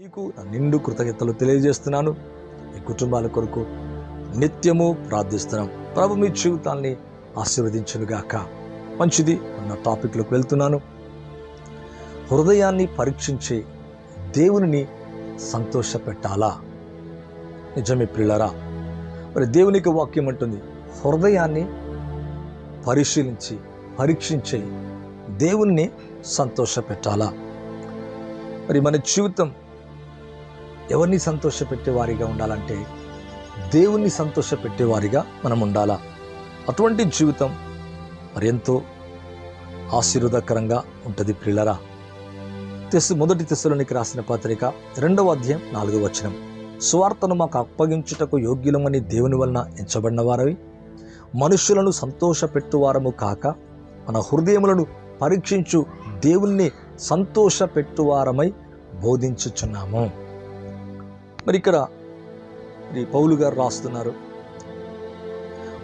నీకు నా నిండు కృతజ్ఞతలు తెలియజేస్తున్నాను. మీ కుటుంబాల కొరకు నిత్యము ప్రార్థిస్తున్నాం. ప్రభు మీ జీవితాన్ని ఆశీర్వదించునుగాక. మంచిది ఉన్న టాపిక్లోకి వెళ్తున్నాను. హృదయాన్ని పరీక్షించే దేవునిని సంతోషపెట్టాలా? నిజమే ప్రియులరా మరి దేవునికి వాక్యం అంటుంది హృదయాన్ని పరిశీలించి పరీక్షించే దేవుణ్ణి సంతోషపెట్టాలా? మరి మన జీవితం ఎవరిని సంతోషపెట్టే వారిగా ఉండాలంటే దేవుణ్ణి సంతోషపెట్టే వారిగా మనం ఉండాలా? అటువంటి జీవితం మరెంతో ఆశీర్వదకరంగా ఉంటుంది పిల్లరా తెస్సు మొదటి తెస్సులోనికి రాసిన పత్రిక రెండవ అధ్యాయం నాలుగవ వచనం. స్వార్థను మాకు అప్పగించుటకు యోగ్యులమని దేవుని వలన ఎంచబడిన వారవి మనుషులను సంతోషపెట్టువారము కాక మన హృదయములను పరీక్షించు దేవుణ్ణి సంతోషపెట్టువారమై బోధించుచున్నాము. మరి ఇక్కడ ఈ పౌలు గారు రాస్తున్నారు.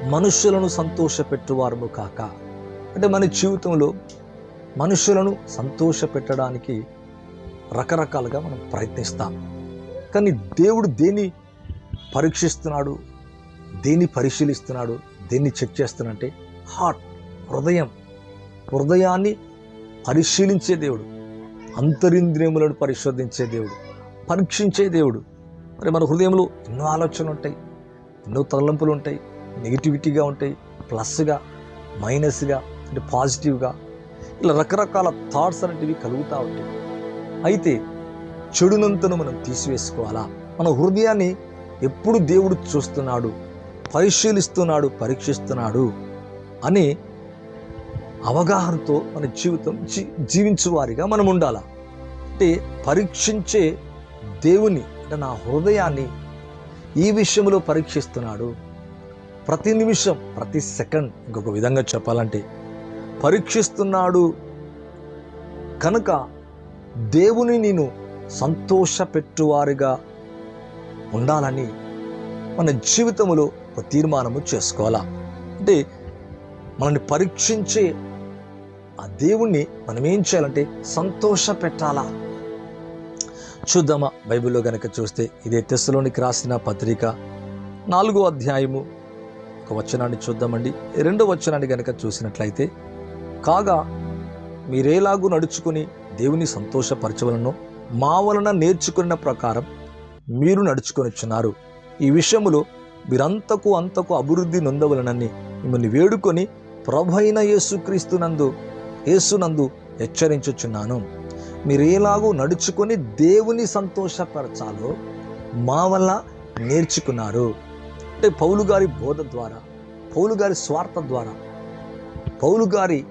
మనుషులను సంతోషపెట్టువారము కాక. అంటే మన జీవితంలో మనుషులను సంతోషపెట్టడానికి రకరకాలుగా మనం ప్రయత్నిస్తాం. కానీ దేవుడు దేన్ని పరీక్షిస్తున్నాడు దేన్ని పరిశీలిస్తున్నాడు దేన్ని చెక్ చేస్తున్నాడంటే హార్ట్ హృదయం. హృదయాన్ని పరిశీలించే దేవుడు అంతరింద్రియములను పరిశోధించే దేవుడు పరీక్షించే దేవుడు. మరి మన హృదయంలో ఎన్నో ఆలోచనలు ఉంటాయి ఎన్నో తలంపులు ఉంటాయి నెగిటివిటీగా ఉంటాయి ప్లస్గా మైనస్గా అంటే పాజిటివ్గా. ఇలా రకరకాల థాట్స్ అనేటివి కలుగుతూ ఉంటాయి. అయితే చెడునంతను మనం తీసివేసుకోవాలా? మన హృదయాన్ని ఎప్పుడు దేవుడు చూస్తున్నాడు పరిశీలిస్తున్నాడు పరీక్షిస్తున్నాడు అనే అవగాహనతో మన జీవితం జీ జీవించువారిగా మనం ఉండాలా? అంటే పరీక్షించే దేవుని అంటే నా హృదయాన్ని ఈ విషయంలో పరీక్షిస్తున్నాడు. ప్రతి నిమిషం ప్రతి సెకండ్ ఇంకొక విధంగా చెప్పాలంటే పరీక్షిస్తున్నాడు. కనుక దేవుని నేను సంతోషపెట్టువారిగా ఉండాలని మన జీవితంలో ఒక తీర్మానము చేసుకోవాలా? అంటే మనల్ని పరీక్షించే ఆ దేవుణ్ణి మనం ఏం చేయాలంటే సంతోష పెట్టాలా చూద్దామా బైబిల్లో కనుక చూస్తే ఇదే తెస్సులోనికి రాసిన పత్రిక నాలుగో అధ్యాయము ఒక వచనాన్ని చూద్దామండి. రెండో వచనాన్ని కనుక చూసినట్లయితే కాగా మీరేలాగూ నడుచుకుని దేవుని సంతోషపరచవలను మా వలన నేర్చుకున్న ప్రకారం మీరు నడుచుకొనిచున్నారు. ఈ విషయములో మీరంతకు అంతకు అభివృద్ధి నొందవలనని మిమ్మల్ని వేడుకొని ప్రభైన యేసుక్రీస్తునందు యేసునందు హెచ్చరించుచున్నాను. మీరు ఎలాగో నడుచుకొని దేవుని సంతోషపరచాలో మా వల్ల నేర్చుకున్నారు. అంటే పౌలు గారి బోధ ద్వారా పౌలు గారి స్వార్థ ద్వారా పౌలు గారి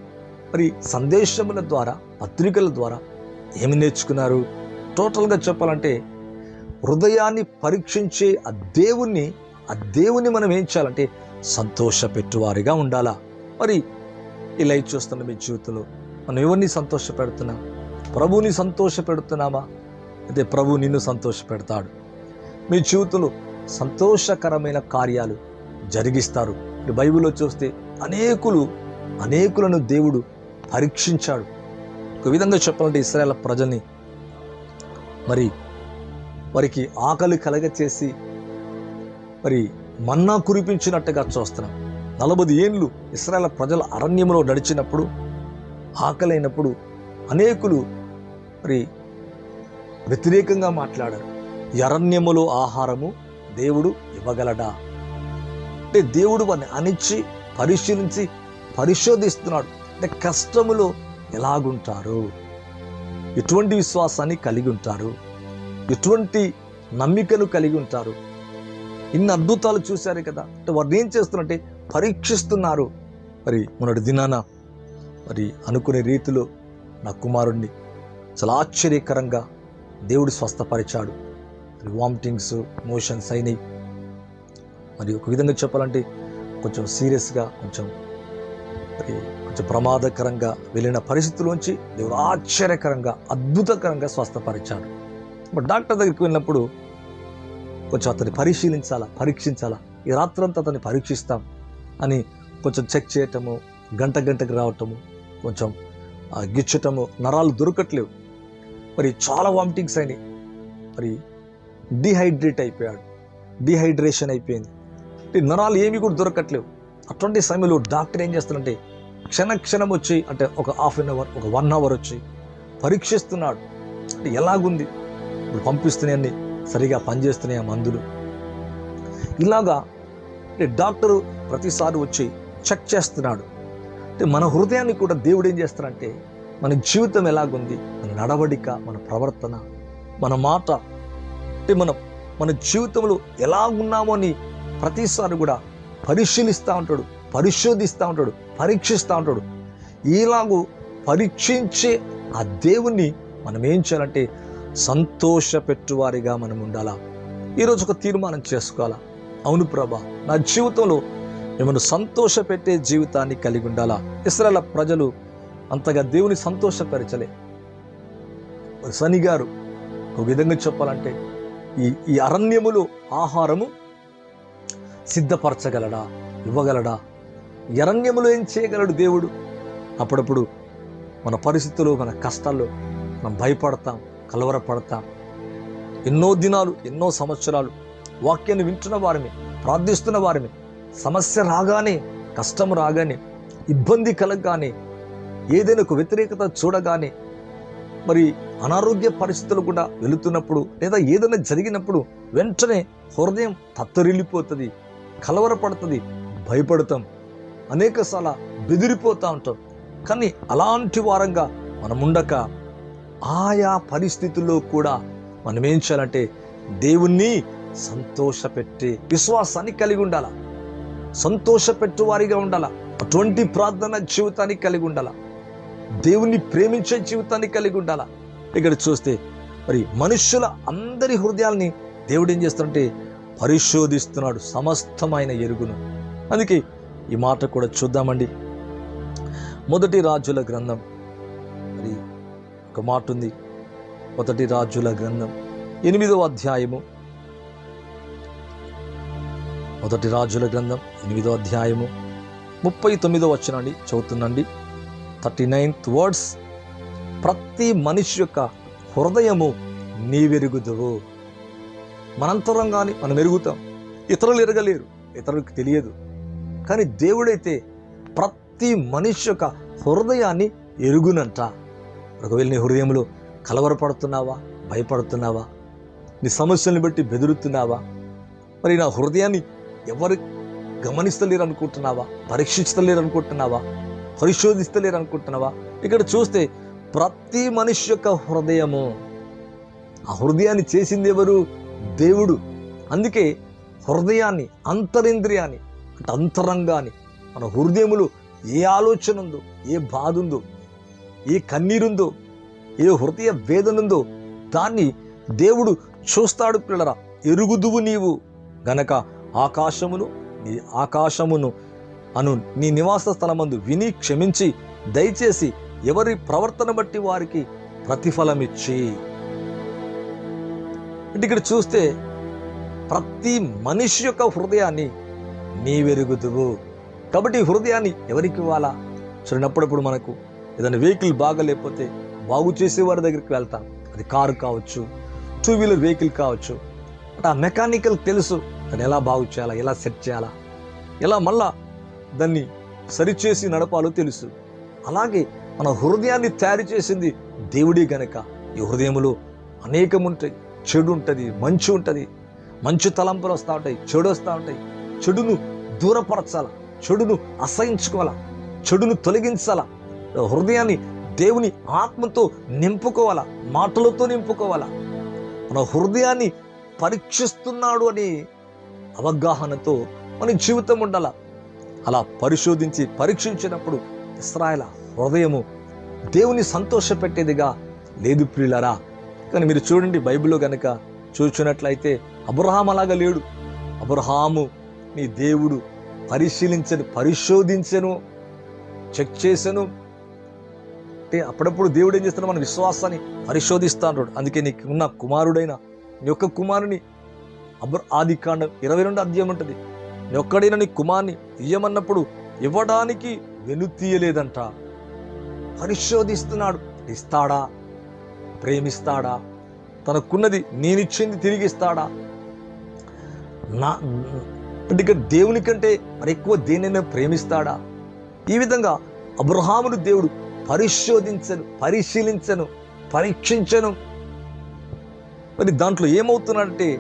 మరి సందేశముల ద్వారా పత్రికల ద్వారా ఏమి నేర్చుకున్నారు? టోటల్గా చెప్పాలంటే హృదయాన్ని పరీక్షించే ఆ దేవుణ్ణి ఆ దేవుణ్ణి మనం ఏం చేయాలంటే సంతోషపెట్టువారిగా ఉండాలా? మరి ఇలా చూస్తున్న మీ జీవితంలో మనం ఎవరిని సంతోష పెడుతున్నాం ప్రభుని సంతోష పెడుతున్నామా అయితే ప్రభు నిన్ను సంతోష పెడతాడు మీ జీవితంలో సంతోషకరమైన కార్యాలు జరిగిస్తారు. బైబిల్లో చూస్తే అనేకులు అనేకులను దేవుడు పరీక్షించాడు. ఒక విధంగా చెప్పాలంటే ఇస్రాయల్ ప్రజల్ని మరి వారికి ఆకలి కలగ చేసి మరి మన్నా కురిపించినట్టుగా చూస్తున్నాం. నలభై ఏండ్లు ఇస్రాయల్ ప్రజల అరణ్యంలో నడిచినప్పుడు ఆకలైనప్పుడు అనేకులు మరి వ్యతిరేకంగా మాట్లాడారు. ఈ ఆహారము దేవుడు ఇవ్వగలడా? అంటే దేవుడు వారిని అణిచి పరిశీలించి పరిశోధిస్తున్నాడు. అంటే కష్టములో ఎలాగుంటారు? ఎటువంటి విశ్వాసాన్ని కలిగి ఉంటారు? ఎటువంటి నమ్మికను కలిగి ఉంటారు? ఇన్ని అద్భుతాలు చూశారు కదా. అంటే వారిని ఏం చేస్తున్నారంటే పరీక్షిస్తున్నారు. మరి మొన్నటి దినాన మరి అనుకునే రీతిలో నా కుమారుణ్ణి చాలా ఆశ్చర్యకరంగా దేవుడు స్వస్థపరిచాడు. వామిటింగ్స్ మోషన్స్ అయినాయి మరి ఒక విధంగా చెప్పాలంటే కొంచెం సీరియస్గా కొంచెం మరి కొంచెం ప్రమాదకరంగా వెళ్ళిన పరిస్థితుల్లోంచి దేవుడు ఆశ్చర్యకరంగా అద్భుతకరంగా స్వస్థపరిచాడు. బట్ డాక్టర్ దగ్గరికి వెళ్ళినప్పుడు కొంచెం అతన్ని పరిశీలించాలా పరీక్షించాలా ఈ రాత్రంతా అతన్ని పరీక్షిస్తాం అని కొంచెం చెక్ చేయటము గంట గంటకు రావటము కొంచెం గిచ్చటము నరాలు దొరకట్లేవు. మరి చాలా వామిటింగ్స్ అయినాయి. మరి డిహైడ్రేట్ అయిపోయాడు. డిహైడ్రేషన్ అయిపోయింది. అంటే నరాలు ఏమి కూడా దొరకట్లేవు. అటువంటి సమయంలో డాక్టర్ ఏం చేస్తాడంటే క్షణ క్షణం వచ్చి అంటే ఒక హాఫ్ అన్ అవర్ ఒక వన్ అవర్ వచ్చి పరీక్షిస్తున్నాడు. అంటే ఎలాగుంది? ఇప్పుడు పంపిస్తున్నాయి సరిగా పనిచేస్తున్నాయి ఆ మందులు? ఇలాగా అంటే డాక్టరు ప్రతిసారి వచ్చి చెక్ చేస్తున్నాడు. అంటే మన హృదయాన్ని కూడా దేవుడు ఏం చేస్తాడంటే మన జీవితం ఎలాగుంది? మన నడవడిక మన ప్రవర్తన మన మాట అంటే మనం మన జీవితంలో ఎలా ఉన్నామో అని ప్రతిసారి కూడా పరిశీలిస్తూ ఉంటాడు పరిశోధిస్తూ ఉంటాడు పరీక్షిస్తూ ఉంటాడు. ఇలాగూ పరీక్షించే ఆ దేవుణ్ణి మనం ఏం చేయాలంటే సంతోష పెట్టువారిగా మనం ఉండాలా? ఈరోజు ఒక తీర్మానం చేసుకోవాలా? అవును ప్రభా నా జీవితంలో మిమ్మల్ని సంతోష పెట్టే జీవితాన్ని కలిగి ఉండాలా? ఇస్రాల ప్రజలు అంతగా దేవుని సంతోషపరచలే. శని గారు ఒక విధంగా చెప్పాలంటే ఈ ఈ అరణ్యములో ఆహారము సిద్ధపరచగలడా ఇవ్వగలడా? అరణ్యములో ఏం చేయగలడు దేవుడు? అప్పుడప్పుడు మన పరిస్థితులు మన కష్టాల్లో మనం భయపడతాం కలవరపడతాం. ఎన్నో దినాలు ఎన్నో సంవత్సరాలు వాక్యాన్ని వింటున్న వారిని ప్రార్థిస్తున్న వారిని సమస్య రాగానే కష్టం రాగానే ఇబ్బంది కలగగానే ఏదైనా ఒక వ్యతిరేకత చూడగానే మరి అనారోగ్య పరిస్థితులు కూడా వెళుతున్నప్పుడు లేదా ఏదైనా జరిగినప్పుడు వెంటనే హృదయం తత్తరిల్లిపోతుంది కలవరపడుతుంది భయపడతాం. అనేకసార్లు బెదిరిపోతూ ఉంటాం. కానీ అలాంటి వారంగా మనం ఉండక ఆయా పరిస్థితుల్లో కూడా మనం ఏం చేయాలంటే దేవుణ్ణి సంతోషపెట్టే విశ్వాసాన్ని కలిగి ఉండాల. సంతోషపెట్టు వారిగా ఉండాల. అటువంటి ప్రార్థన జీవితాన్ని కలిగి ఉండాల. దేవుణ్ణి ప్రేమించే జీవితాన్ని కలిగి ఉండాలా? ఇక్కడ చూస్తే మరి మనుష్యుల అందరి హృదయాల్ని దేవుడు ఏం చేస్తుంటే పరిశోధిస్తున్నాడు సమస్తమైన ఎరుగును. అందుకే ఈ మాట కూడా చూద్దామండి. మొదటి రాజుల గ్రంథం. మరి ఒక మాట ఉంది. మొదటి రాజుల గ్రంథం. ఎనిమిదవ అధ్యాయము. మొదటి రాజుల గ్రంథం ఎనిమిదో అధ్యాయము. ముప్పై తొమ్మిదో వచ్చినండి చదువుతుందండి థర్టీ నైన్త్ వర్డ్స్. ప్రతి మనిషి యొక్క హృదయము నీవెరుగుదువు. మనంతరంగాని మనం ఎరుగుతాం. ఇతరులు ఎరగలేరు. ఇతరులకు తెలియదు. కానీ దేవుడైతే ప్రతి మనిషి యొక్క హృదయాన్ని ఎరుగునంట. ఒకవేళ నీ హృదయంలో కలవరపడుతున్నావా భయపడుతున్నావా నీ సమస్యల్ని బట్టి బెదురుతున్నావా మరి నా హృదయాన్ని ఎవరు గమనిస్తలేరు అనుకుంటున్నావా పరీక్షించలేరు అనుకుంటున్నావా పరిశోధిస్తలేరు అనుకుంటున్నావా ఇక్కడ చూస్తే ప్రతి మనిషి యొక్క హృదయము ఆ హృదయాన్ని చేసింది ఎవరు? దేవుడు. అందుకే హృదయాన్ని అంతరింద్రియాన్ని అంటే అంతరంగాన్ని మన హృదయములు ఏ ఆలోచన ఉందో ఏ బాధ ఉందో ఏ కన్నీరుందో ఏ హృదయ వేదన ఉందో దాన్ని దేవుడు చూస్తాడు పిల్లరా. ఎరుగుదువు నీవు గనక ఆకాశమును నీ ఆకాశమును అను నీ నివాస స్థలమందు విని క్షమించి దయచేసి ఎవరి ప్రవర్తన బట్టి వారికి ప్రతిఫలమిచ్చి. అంటే ఇక్కడ చూస్తే ప్రతి మనిషి యొక్క హృదయాన్ని నీవెరుగుదువు. కాబట్టి ఈ హృదయాన్ని ఎవరికి ఇవ్వాలా? చూడనప్పుడప్పుడు మనకు ఏదైనా వెహికల్ బాగలేకపోతే బాగు చేసే వారి దగ్గరికి వెళ్తాం. అది కారు కావచ్చు టూ వీలర్ వెహికల్ కావచ్చు. అంటే ఆ మెకానికల్ తెలుసు దాన్ని ఎలా బాగు చేయాలా ఎలా సెట్ చేయాలా ఎలా మళ్ళా దాన్ని సరిచేసి నడపాలో తెలుసు. అలాగే మన హృదయాన్ని తయారు చేసింది దేవుడే గనక. ఈ హృదయములో అనేకం ఉంటాయి చెడు ఉంటుంది మంచి ఉంటుంది మంచి తలంపులు వస్తూ ఉంటాయి చెడు వస్తూ ఉంటాయి. చెడును దూరపరచాల చెడును అసహించుకోవాలా చెడును తొలగించాలా. హృదయాన్ని దేవుని ఆత్మతో నింపుకోవాలా మాటలతో నింపుకోవాలా. మన హృదయాన్ని పరీక్షిస్తున్నాడు అనే అవగాహనతో మన జీవితం ఉండాల. అలా పరిశోధించి పరీక్షించినప్పుడు ఇస్రాయల హృదయము దేవుని సంతోషపెట్టేదిగా లేదు ప్రియులరా. కానీ మీరు చూడండి బైబిల్లో కనుక చూచినట్లయితే అబ్రహాం అలాగా లేడు. అబ్రహాము నీ దేవుడు పరిశీలించను పరిశోధించను చెక్ చేసను. అంటే అప్పుడప్పుడు దేవుడు ఏం చేస్తాడు మన విశ్వాసాన్ని పరిశోధిస్తాడు అందుకే నీకు ఉన్న కుమారుడైన నీ యొక్క కుమారుని అబ్ర ఆది కాండం ఇరవై రెండు అధ్యాయం ఉంటుంది. ఒక్కడైనా నీ కుమార్ని ఇయ్యమన్నప్పుడు ఇవ్వడానికి వెనుతీయలేదంట పరిశోధిస్తున్నాడు. ఇస్తాడా? ప్రేమిస్తాడా? తనకున్నది నేనిచ్చింది తిరిగి ఇస్తాడా నా అంటే దేవుని కంటే మరి ఎక్కువ దేనైనా ప్రేమిస్తాడా? ఈ విధంగా అబ్రహామును దేవుడు పరిశోధించను పరిశీలించను పరీక్షించను. మరి దాంట్లో ఏమవుతున్నాడంటే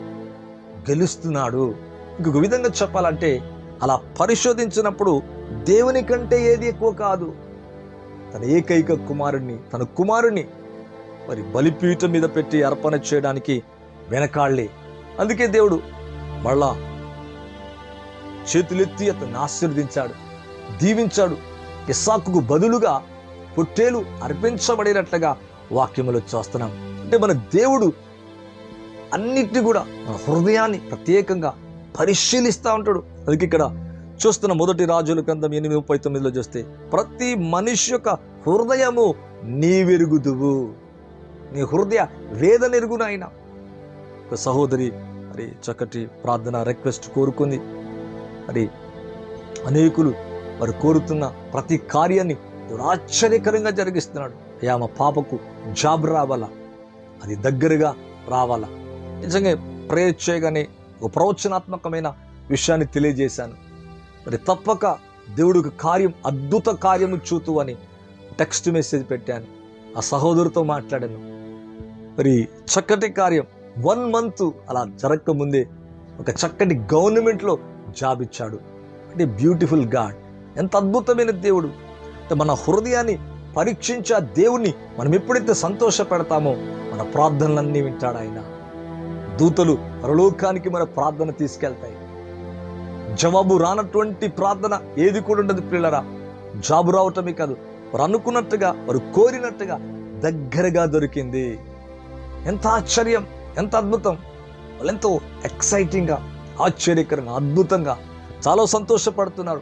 గెలుస్తున్నాడు. ఇంకొక విధంగా చెప్పాలంటే అలా పరిశోధించినప్పుడు దేవుని కంటే ఏది ఎక్కువ కాదు. తన ఏకైక కుమారుణ్ణి తన కుమారుణ్ణి మరి బలిపీఠం మీద పెట్టి అర్పణ చేయడానికి వెనకాళ్ళే అందుకే దేవుడు మళ్ళా చేతులెత్తి అతన్ని ఆశీర్వదించాడు దీవించాడు. ఇస్సాకుకు బదులుగా పొట్టేలు అర్పించబడినట్లుగా వాక్యములో చూస్తున్నాం. అంటే మన దేవుడు అన్నిటిని కూడా మన హృదయాన్ని ప్రత్యేకంగా పరిశీలిస్తూ ఉంటాడు. అందుకే ఇక్కడ చూస్తున్న మొదటి రాజుల గ్రంథం ఎనిమిది ముప్పై తొమ్మిదిలో చూస్తే ప్రతి మనిషి యొక్క హృదయము నీ వెరుగుదువు నీ హృదయ వేదన ఆయన? ఒక సహోదరి మరి చక్కటి ప్రార్థన రిక్వెస్ట్ కోరుకుంది. మరి అనేకులు వారు కోరుతున్న ప్రతి కార్యాన్ని ఆశ్చర్యకరంగా జరిగిస్తున్నాడు. అయ్యా మా పాపకు జాబ్ రావాలా? అది దగ్గరగా రావాలా? నిజంగా ప్రేయర్ చేయగానే ఒక ప్రవచనాత్మకమైన విషయాన్ని తెలియజేశాను. మరి తప్పక దేవుడికి కార్యం అద్భుత కార్యము చూతు అని టెక్స్ట్ మెసేజ్ పెట్టాను. ఆ సహోదరుతో మాట్లాడాను. మరి చక్కటి కార్యం వన్ మంత్ అలా జరగకముందే ఒక చక్కటి గవర్నమెంట్లో జాబ్ ఇచ్చాడు. అంటే బ్యూటిఫుల్ గాడ్. ఎంత అద్భుతమైన దేవుడు. అంటే మన హృదయాన్ని పరీక్షించే ఆ దేవుణ్ణి మనం ఎప్పుడైతే సంతోష పెడతామో మన ప్రార్థనలన్నీ వింటాడు ఆయన. దూతలు పరలోకానికి మన ప్రార్థన తీసుకెళ్తాయి. జవాబు రానటువంటి ప్రార్థన ఏది కూడా ఉండదు పిల్లరా. జాబు రావటమే కాదు వారు అనుకున్నట్టుగా వారు కోరినట్టుగా దగ్గరగా దొరికింది. ఎంత ఆశ్చర్యం ఎంత అద్భుతం. వాళ్ళు ఎంతో ఎక్సైటింగ్గా ఆశ్చర్యకరంగా అద్భుతంగా చాలా సంతోషపడుతున్నారు.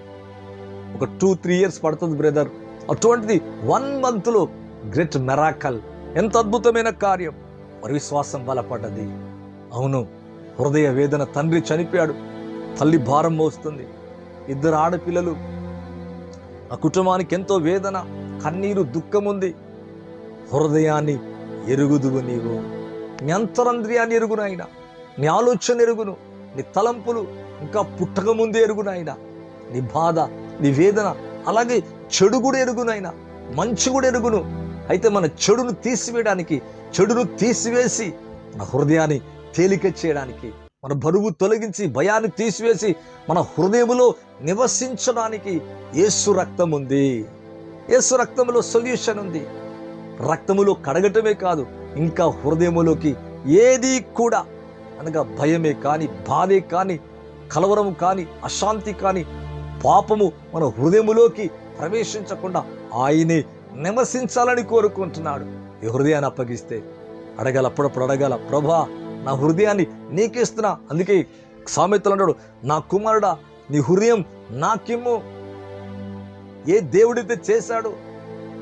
ఒక టూ త్రీ ఇయర్స్ పడుతుంది బ్రదర్. అటువంటిది వన్ మంత్లో గ్రేట్ మెరాకల్. ఎంత అద్భుతమైన కార్యం. మరి విశ్వాసం బలపడ్డది. అవును. హృదయ వేదన తండ్రి చనిపోయాడు. తల్లి భారం మోస్తుంది. ఇద్దరు ఆడపిల్లలు. ఆ కుటుంబానికి ఎంతో వేదన కన్నీరు దుఃఖం ఉంది. హృదయాన్ని ఎరుగుదువు నీవు. నీ అంతరంద్రియాన్ని ఎరుగును ఆయన నీ ఆలోచన ఎరుగును. నీ తలంపులు ఇంకా పుట్టక ముందే ఎరుగును ఆయన నీ బాధ నీ వేదన అలాగే చెడు కూడా ఎరుగునైనా మంచి కూడా ఎరుగును. అయితే మన చెడును తీసివేయడానికి చెడును తీసివేసి మన హృదయాన్ని తేలిక చేయడానికి మన బరువు తొలగించి భయాన్ని తీసివేసి మన హృదయములో నివసించడానికి ఏసు రక్తం ఉంది. ఏసు రక్తములో సొల్యూషన్ ఉంది. రక్తములో కడగటమే కాదు ఇంకా హృదయములోకి ఏది కూడా అనగా భయమే కానీ బాధే కానీ కలవరం కానీ అశాంతి కానీ పాపము మన హృదయములోకి ప్రవేశించకుండా ఆయనే నివసించాలని కోరుకుంటున్నాడు. ఈ హృదయాన్ని అప్పగిస్తే అడగాల అప్పుడప్పుడు అడగాల ప్రభా నా హృదయాన్ని నీకిస్తున్నా అందుకే సామెతలు అంటాడు నా కుమారుడా నీ హృదయం నాకిమ్ము. ఏ దేవుడైతే చేశాడు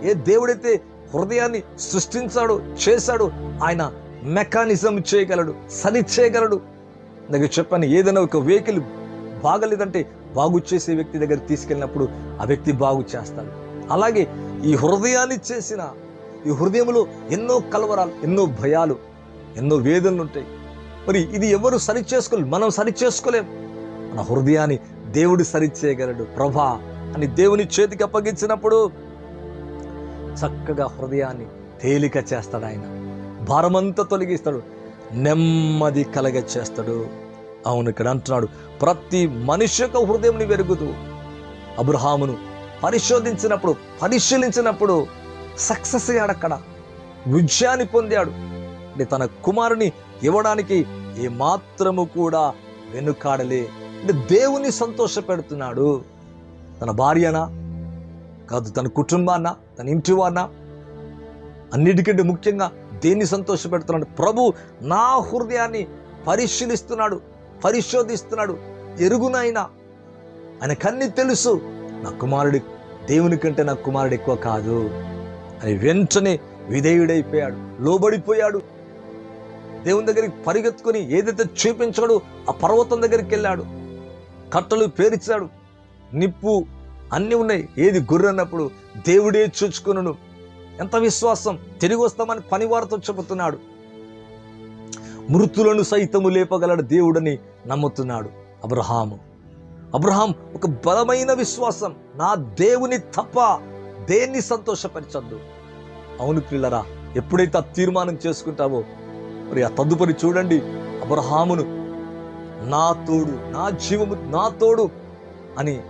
ఏ దేవుడైతే హృదయాన్ని సృష్టించాడు చేశాడు ఆయన మెకానిజం చేయగలడు సరి చేయగలడు. నాకు చెప్పాను ఏదైనా ఒక వెహికల్ బాగలేదంటే బాగు చేసే వ్యక్తి దగ్గర తీసుకెళ్ళినప్పుడు ఆ వ్యక్తి బాగు చేస్తాడు. అలాగే ఈ హృదయాన్ని చేసిన ఈ హృదయంలో ఎన్నో కలవరాలు ఎన్నో భయాలు ఎన్నో వేదనలు ఉంటాయి. మరి ఇది ఎవరు సరి చేసుకోలేరు? మనం సరి చేసుకోలేం. మన హృదయాన్ని దేవుడు సరి చేయగలడు. ప్రభా అని దేవుని చేతికి అప్పగించినప్పుడు చక్కగా హృదయాన్ని తేలిక చేస్తాడు ఆయన. భారమంతా తొలగిస్తాడు. నెమ్మది కలగ చేస్తాడు అవును ఇక్కడ అంటున్నాడు ప్రతి మనిషి యొక్క హృదయంని వెరుగుతూ అబ్రహామును పరిశోధించినప్పుడు పరిశీలించినప్పుడు సక్సెస్ అయ్యాడు అక్కడ. విజయాన్ని పొందాడు. తన కుమారుని ఇవ్వడానికి ఏ మాత్రము కూడా వెనుకాడలే. అంటే దేవుని సంతోష పెడుతున్నాడు తన భార్యనా? కాదు తన కుటుంబాన్న తన ఇంటి వారినా అన్నిటికంటే ముఖ్యంగా దేన్ని సంతోషపెడుతున్నాడు? ప్రభు నా హృదయాన్ని పరిశీలిస్తున్నాడు పరిశోధిస్తున్నాడు. ఎరుగునైనా ఆయన కన్ని తెలుసు నా కుమారుడి దేవుని కంటే నా కుమారుడు ఎక్కువ కాదు. అని వెంటనే విధేయుడైపోయాడు లోబడిపోయాడు. దేవుని దగ్గరికి పరిగెత్తుకొని ఏదైతే చూపించాడో ఆ పర్వతం దగ్గరికి వెళ్ళాడు. కట్టలు పేర్చాడు. నిప్పు అన్నీ ఉన్నాయి. ఏది గుర్రన్నప్పుడు దేవుడే చూచుకును ఎంత విశ్వాసం. తిరిగి వస్తామని పనివారితో చెబుతున్నాడు. మృతులను సైతము లేపగలడు దేవుడని నమ్ముతున్నాడు అబ్రహాము. అబ్రహాం ఒక బలమైన విశ్వాసం. నా దేవుని తప్ప దేన్ని సంతోషపరచద్దు. అవును పిల్లరా ఎప్పుడైతే ఆ తీర్మానం చేసుకుంటావో మరి ఆ తదుపరి చూడండి అబ్రహామును. నా తోడు నా జీవము నా తోడు అని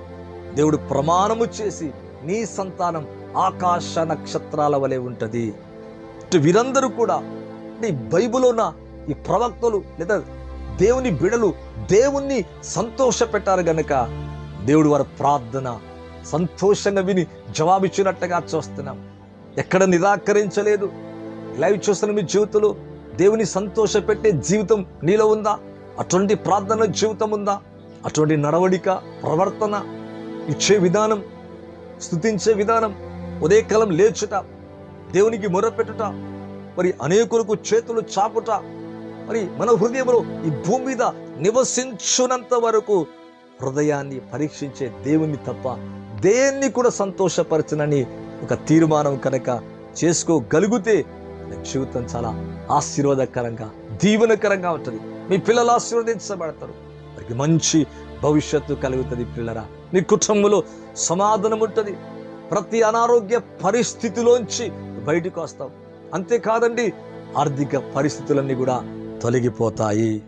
దేవుడు ప్రమాణము చేసి నీ సంతానం ఆకాశ నక్షత్రాల వలె ఉంటుంది. ఇటు వీరందరూ కూడా ఈ బైబిల్ ఉన్న ఈ ప్రవక్తలు లేదా దేవుని బిడలు దేవుణ్ణి సంతోష పెట్టారు గనక దేవుడు వారి ప్రార్థన సంతోషంగా విని జవాబిచ్చినట్టుగా చూస్తున్నాం. ఎక్కడ నిరాకరించలేదు. లైవ్ చూస్తున్న మీ జీవితంలో దేవుని సంతోషపెట్టే జీవితం నీలో ఉందా? అటువంటి ప్రార్థన జీవితం ఉందా? అటువంటి నడవడిక ప్రవర్తన ఇచ్చే విధానం స్థుతించే విధానం ఉదయకాలం లేచుట దేవునికి మొరపెట్టుట మరి అనేకులకు చేతులు చాపుట మరి మన హృదయంలో ఈ భూమి మీద నివసించునంత వరకు హృదయాన్ని పరీక్షించే దేవుని తప్ప దేన్ని కూడా సంతోషపరచనని ఒక తీర్మానం కనుక చేసుకోగలిగితే మన జీవితం చాలా ఆశీర్వాదకరంగా దీవెనకరంగా ఉంటుంది. మీ పిల్లలు ఆశీర్వదించబడతారు. వారికి మంచి భవిష్యత్తు కలుగుతుంది పిల్లరా. మీ కుటుంబంలో సమాధానం ఉంటుంది. ప్రతి అనారోగ్య పరిస్థితిలోంచి బయటకు వస్తాం. అంతేకాదండి ఆర్థిక పరిస్థితులన్నీ కూడా తొలగిపోతాయి.